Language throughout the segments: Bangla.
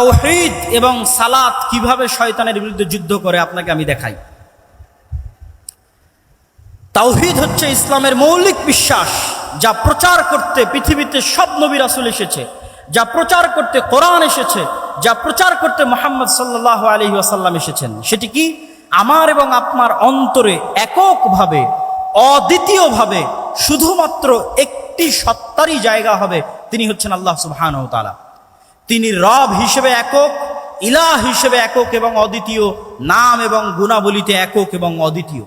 তাওহিদ এবং সালাত কীভাবে শয়তানের বিরুদ্ধে যুদ্ধ করে আপনাকে আমি দেখাই। তাওহিদ হচ্ছে ইসলামের মৌলিক বিশ্বাস যা প্রচার করতে পৃথিবীতে সব নবী রাসুল এসেছে, যা প্রচার করতে কোরআন এসেছে, যা প্রচার করতে মোহাম্মদ সাল্লাহ আলহি আসাল্লাম এসেছেন। সেটি কি? আমার এবং আপনার অন্তরে এককভাবে, অদ্বিতীয়ভাবে শুধুমাত্র একটি সত্তারই জায়গা হবে, তিনি হচ্ছেন আল্লাহ সুবহান তালা তিনি রব হিসেবে একক, ইলাহ হিসেবে একক এবং অদ্বিতীয়, নাম এবং গুণাবলিতে একক এবং অদ্বিতীয়।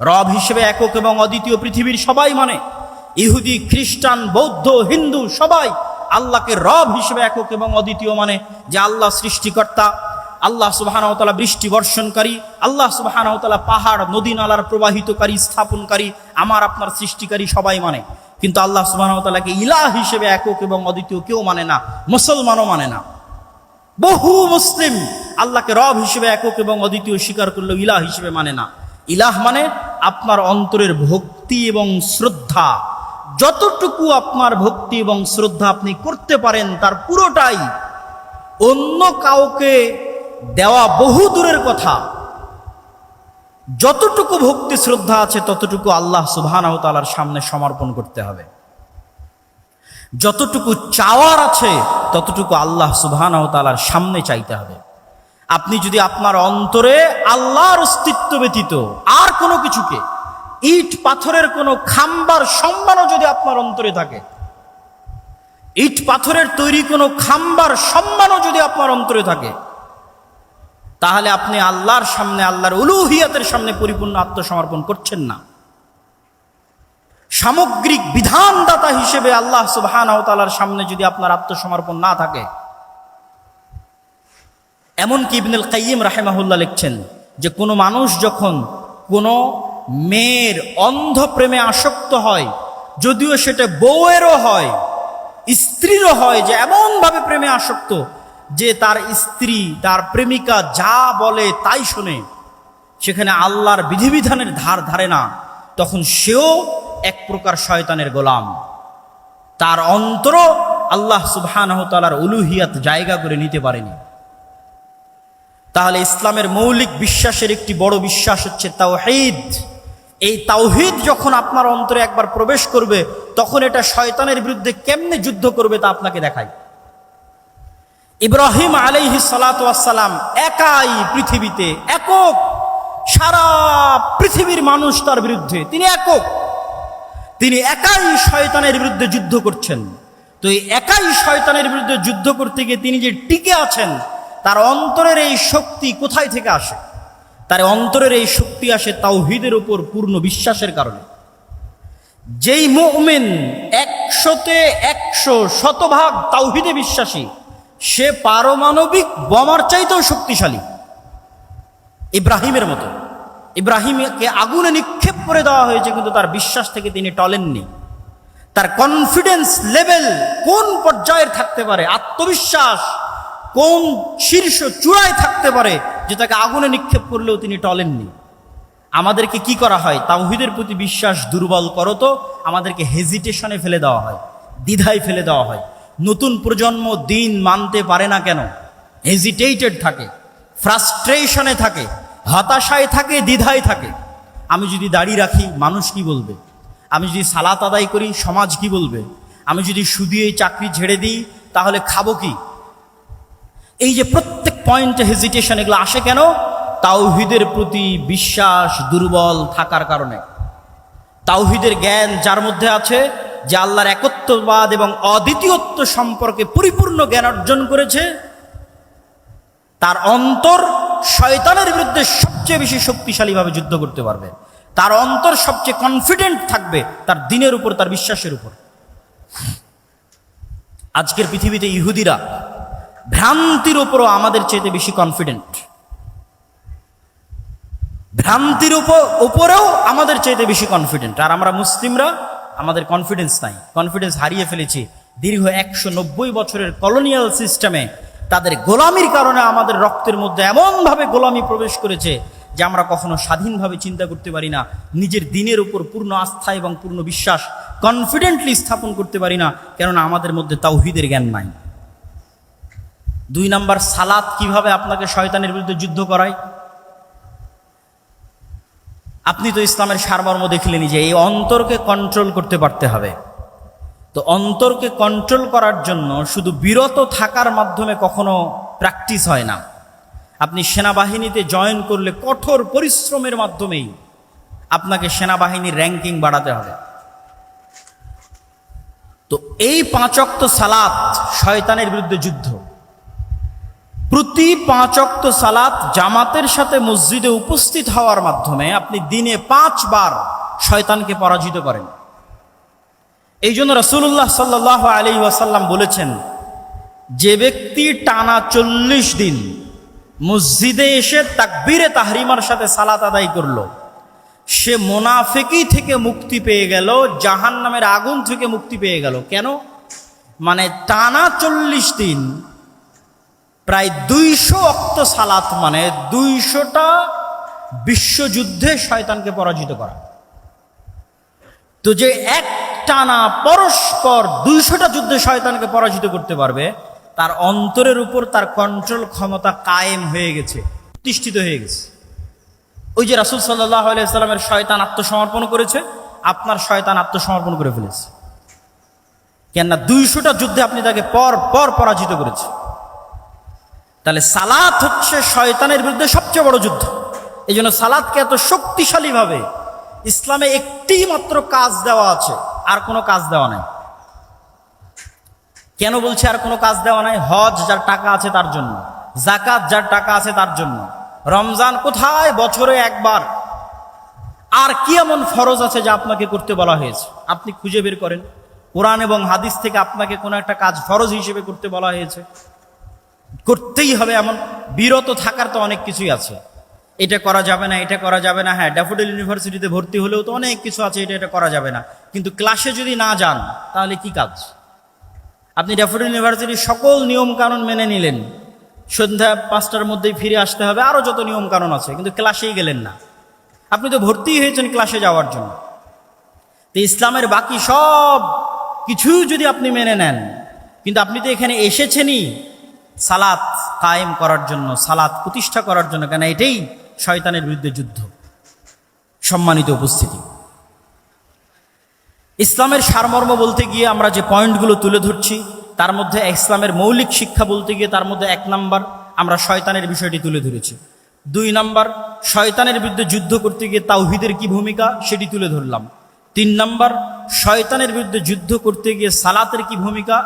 রব হিসেবে একক এবং অদ্বিতীয় পৃথিবীর সবাই মানে ইহুদি, খ্রিস্টান, বৌদ্ধ, হিন্দু সবাই আল্লাহকে রব হিসেবে একক এবং অদ্বিতীয় মানে যে আল্লাহ সৃষ্টিকর্তা, আল্লাহ সুবাহানতালা বৃষ্টি বর্ষণকারী, আল্লাহ সুবাহানতালা পাহাড় নদী নালার প্রবাহিতকারী, স্থাপনকারী, আমার, আপনার সৃষ্টিকারী সবাই মানে। কিন্তু আল্লাহ সুবাহানতালাকে ইলাহ হিসেবে একক এবং অদ্বিতীয় কেউ মানে না, মুসলমানও মানে না। বহু মুসলিম আল্লাহকে রব হিসেবে একক এবং অদ্বিতীয় স্বীকার করলেও ইলাহ হিসেবে মানে না। ইলাহ মানে আপনার অন্তরের ভক্তি এবং শ্রদ্ধা। যতটুকু আপনার ভক্তি এবং শ্রদ্ধা আপনি করতে পারেন, তার পুরোটাই অন্য কাউকে দেওয়া বহু দূরের কথা। যতটুকু ভক্তি শ্রদ্ধা আছে, ততটুকু আল্লাহ সুবহানাহু তাআলার সামনে সমর্পণ করতে হবে। যতটুকু চাওয়ার আছে, ততটুকু আল্লাহ সুবহানাহু তাআলার সামনে চাইতে হবে। আপনি যদি আপনার অন্তরে আল্লাহর অস্তিত্ব ব্যতীত আর কোনো কিছুকে, ইট পাথরের কোনো খাম্বার সম্মানও যদি আপনার অন্তরে থাকে, ইট পাথরের তৈরি কোনো খাম্বার সম্মানও যদি আপনার অন্তরে থাকে তাহলে আপনি আল্লাহর সামনে, আল্লাহর উলুহিয়াতের সামনে পরিপূর্ণ আত্মসমর্পণ করছেন না। সামগ্রিক বিধানদাতা হিসেবে আল্লাহ সুবাহানার সামনে যদি আপনার আত্মসমর্পণ না থাকে, এমনকি ইবনুল কাইম রাহেমাহুল্লাহ লিখছেন যে কোনো মানুষ যখন কোনো মেয়ের অন্ধ প্রেমে আসক্ত হয়, যদিও সেটা বউয়েরও হয়, স্ত্রীরও হয় যে এমনভাবে প্রেমে আসক্ত যে তার স্ত্রী, তার প্রেমিকা যা বলে তাই শোনে। সেখানে আল্লাহর বিধিবিধানের ধার ধারে না, তখন সেও এক প্রকার শয়তানের গোলাম। তার অন্তর আল্লাহ সুবহানাহু তাআলার উলুহিয়াত জায়গা করে নিতে পারেনি। তাহলে ইসলামের মৌলিক বিশ্বাসের একটি বড় বিশ্বাস হচ্ছে তাওহিদ। এই তাওহিদ যখন আপনার অন্তরে একবার প্রবেশ করবে, তখন এটা শয়তানের বিরুদ্ধে কেমনে যুদ্ধ করবে তা আপনাকে দেখায়। ইব্রাহিম আলাইহি সালাম একাই পৃথিবীতে একক। সারা পৃথিবীর মানুষ তার বিরুদ্ধে। তিনি একক। তিনি একাই শয়তানের বিরুদ্ধে যুদ্ধ করছেন। তো এই একাই শয়তানের বিরুদ্ধে যুদ্ধ করতে গিয়ে তিনি যে টিকে আছেন, তার অন্তরের এই শক্তি কোথায় থেকে আসে? তার অন্তরের এই শক্তি আসে তাওহিদের উপর পূর্ণ বিশ্বাসের কারণে। যেই মুমিন একশোতে একশো শতভাগ তাওহিদে বিশ্বাসী সে পারমাণবিক বোমার চাইতেও শক্তিশালী। ইব্রাহিমের মতো। ইব্রাহিমকে আগুনে নিক্ষেপ করে দেওয়া হয়েছে, কিন্তু তার বিশ্বাস থেকে তিনি টলেননি। তার কনফিডেন্স লেভেল কোন পর্যায়ের থাকতে পারে, আত্মবিশ্বাস কোন শীর্ষ চূড়ায় থাকতে পারে, যে তাকে আগুনে নিক্ষেপ করলেও তিনি টলেননি। আমাদেরকে কি করা হয়? তাওহিদের প্রতি বিশ্বাস দুর্বল করো তো, আমাদেরকে হেজিটেশনে ফেলে দেওয়া হয়, দ্বিধায় ফেলে দেওয়া হয়। নতুন প্রজন্ম দিন মানতে পারে না কেন? হেজিটেটেড থাকে ফ্রাস্ট্রেশনে থাকে, হতাশায় থাকে, দ্বিধায় থাকে। আমি যদি দাড়ি রাখি, মানুষ কি বলবে? আমি যদি সালাত আদায় করি, সমাজ কি বলবে? আমি যদি সুদিয়ে চাকরি ছেড়ে দিই, তাহলে খাব কি? এই যে প্রত্যেক পয়েন্টে হেজিটেশন এগুলো আসে কেন? তাওহিদের প্রতি বিশ্বাস দুর্বল থাকার কারণে। তাওহিদের জ্ঞান যার মধ্যে আছে? যে আল্লাহর একত্ববাদ এবং অদ্বিতীয়ত্ব সম্পর্কে পরিপূর্ণ জ্ঞান অর্জন করেছে, তার অন্তর শয়তানের বিরুদ্ধে সবচেয়ে বেশি শক্তিশালীভাবে যুদ্ধ করতে পারবে। তার অন্তর সবচেয়ে কনফিডেন্ট থাকবে তার দিনের উপর, তার বিশ্বাসের উপর। আজকের পৃথিবীতে ইহুদিরা ভ্রান্তির উপরও আমাদের চেয়েতে বেশি কনফিডেন্ট ভ্রান্তির উপর উপরেও আমাদের চাইতে বেশি কনফিডেন্ট আর আমরা মুসলিমরা আমাদের কনফিডেন্স নাই। কনফিডেন্স হারিয়ে ফেলেছি। দীর্ঘ একশো নব্বই বছরের কলোনিয়াল সিস্টেমে তাদের গোলামির কারণে আমাদের রক্তের মধ্যে এমনভাবে গোলামি প্রবেশ করেছে যে আমরা কখনো স্বাধীনভাবে চিন্তা করতে পারি না, নিজের দিনের উপর পূর্ণ আস্থা এবং পূর্ণ বিশ্বাস কনফিডেন্টলি স্থাপন করতে পারি না, কেননা আমাদের মধ্যে তাওহিদের জ্ঞান নাই। দুই নাম্বার, সালাত কীভাবে আপনাকে শয়তানের বিরুদ্ধে যুদ্ধ করায়? আপনি তো ইসলামের সারমর্ম দেখলেনি যে এই অন্তরকে কন্ট্রোল করতে পারতে হবে। তো অন্তরকে কন্ট্রোল করার জন্য শুধু বিরত থাকার মাধ্যমে কখনো প্র্যাকটিস হয় না। আপনি সেনাবাহিনীতে জয়েন করলে কঠোর পরিশ্রমের মাধ্যমেই আপনাকে সেনাবাহিনীর র্যাঙ্কিং বাড়াতে হবে। তো এই পাঁচক্ত সালাত শয়তানের বিরুদ্ধে যুদ্ধ। প্রতি পাঁচক্ত সালাত জামাতের সাথে মসজিদে উপস্থিত হওয়ার মাধ্যমে আপনি দিনে পাঁচবার শয়তানকে পরাজিত করেন। এই জন্য রসুল্লাহ সাল্লাহ আলী ওয়াসাল্লাম বলেছেন, যে ব্যক্তি টানা চল্লিশ দিন মসজিদে এসে তাকবীরে তাহরিমার সাথে সালাত আদায় করল, সে মোনাফেকি থেকে মুক্তি পেয়ে গেল জাহান নামের আগুন থেকে মুক্তি পেয়ে গেল। কেন? মানে টানা চল্লিশ দিন প্রায় দুইশো অক্ত সালাত মানে দুইশোটা বিশ্বযুদ্ধে শয়তানকে পরাজিত করা। তো যে এক টানা পরস্পর দুইশোটা যুদ্ধে শয়তানকে পরাজিত করতে পারবে, তার অন্তরের উপর তার কন্ট্রোল ক্ষমতা কায়েম হয়ে গেছে, প্রতিষ্ঠিত হয়ে গেছে। ওই যে রাসুল সাল্লাহ আলাইস্লামের শয়তান আত্মসমর্পণ করেছে, আপনার শয়তান আত্মসমর্পণ করে ফেলেছে। কেননা দুইশোটা যুদ্ধে আপনি তাকে পর পর পরাজিত করেছে। তাহলে সালাত হচ্ছে শয়তানের বিরুদ্ধে সবচেয়ে বড় যুদ্ধ। এই জন্য সালাদকে এত শক্তিশালীভাবে ইসলামে একটি মাত্র কাজ দেওয়া আছে, আর কোনো কাজ দেওয়া নাই। কেন বলছে আর কোনো কাজ দেওয়া নাই? হজ যার টাকা আছে তার জন্য জাকাত যার টাকা আছে তার জন্য। রমজান কোথায়? বছরে একবার। আর কি এমন ফরজ আছে যা আপনাকে করতে বলা হয়েছে? আপনি খুঁজে বের করেন। কোরআন এবং হাদিস থেকে আপনাকে কোনো একটা কাজ ফরজ হিসেবে করতে বলা হয়েছে। করতেই হবে এমন। বিরত থাকার তো অনেক কিছুই আছে। এটা করা যাবে না, এটা করা যাবে না। হ্যাঁ ড্যাফোডিল ইউনিভার্সিটিতে ভর্তি হলেও তো অনেক কিছু আছে, এটা এটা করা যাবে না। কিন্তু ক্লাসে যদি না যান, তাহলে কি কাজ? আপনি ড্যাফোডিল ইউনিভার্সিটির সকল নিয়ম কানুন মেনে নিলেন। সন্ধ্যা পাঁচটার মধ্যেই ফিরে আসতে হবে। আরও যত নিয়ম কানুন আছে, কিন্তু ক্লাসেই গেলেন না। আপনি তো ভর্তি হয়েছেন ক্লাসে যাওয়ার জন্য। তো ইসলামের বাকি সব কিছু যদি আপনি মেনে নেন, কিন্তু আপনি তো এখানে এসেছেনই সালাত কায়েম করার জন্য, সালাত প্রতিষ্ঠা করার জন্য, কেন এটাই শয়তানের বিরুদ্ধে যুদ্ধ। সম্মানিত উপস্থিতি। ইসলামের সারমর্ম বলতে গিয়ে আমরা যে পয়েন্টগুলো তুলে ধরছি, তার মধ্যে ইসলামের মৌলিক শিক্ষা বলতে গিয়ে তার মধ্যে এক নাম্বার, আমরা শয়তানের বিষয়টি তুলে ধরেছি। দুই নাম্বার, শয়তানের বিরুদ্ধে যুদ্ধ করতে গিয়ে তাওহিদের কি ভূমিকা, সেটি তুলে ধরলাম। তিন নাম্বার, শয়তানের বিরুদ্ধে যুদ্ধ করতে গিয়ে সালাতের কি ভূমিকা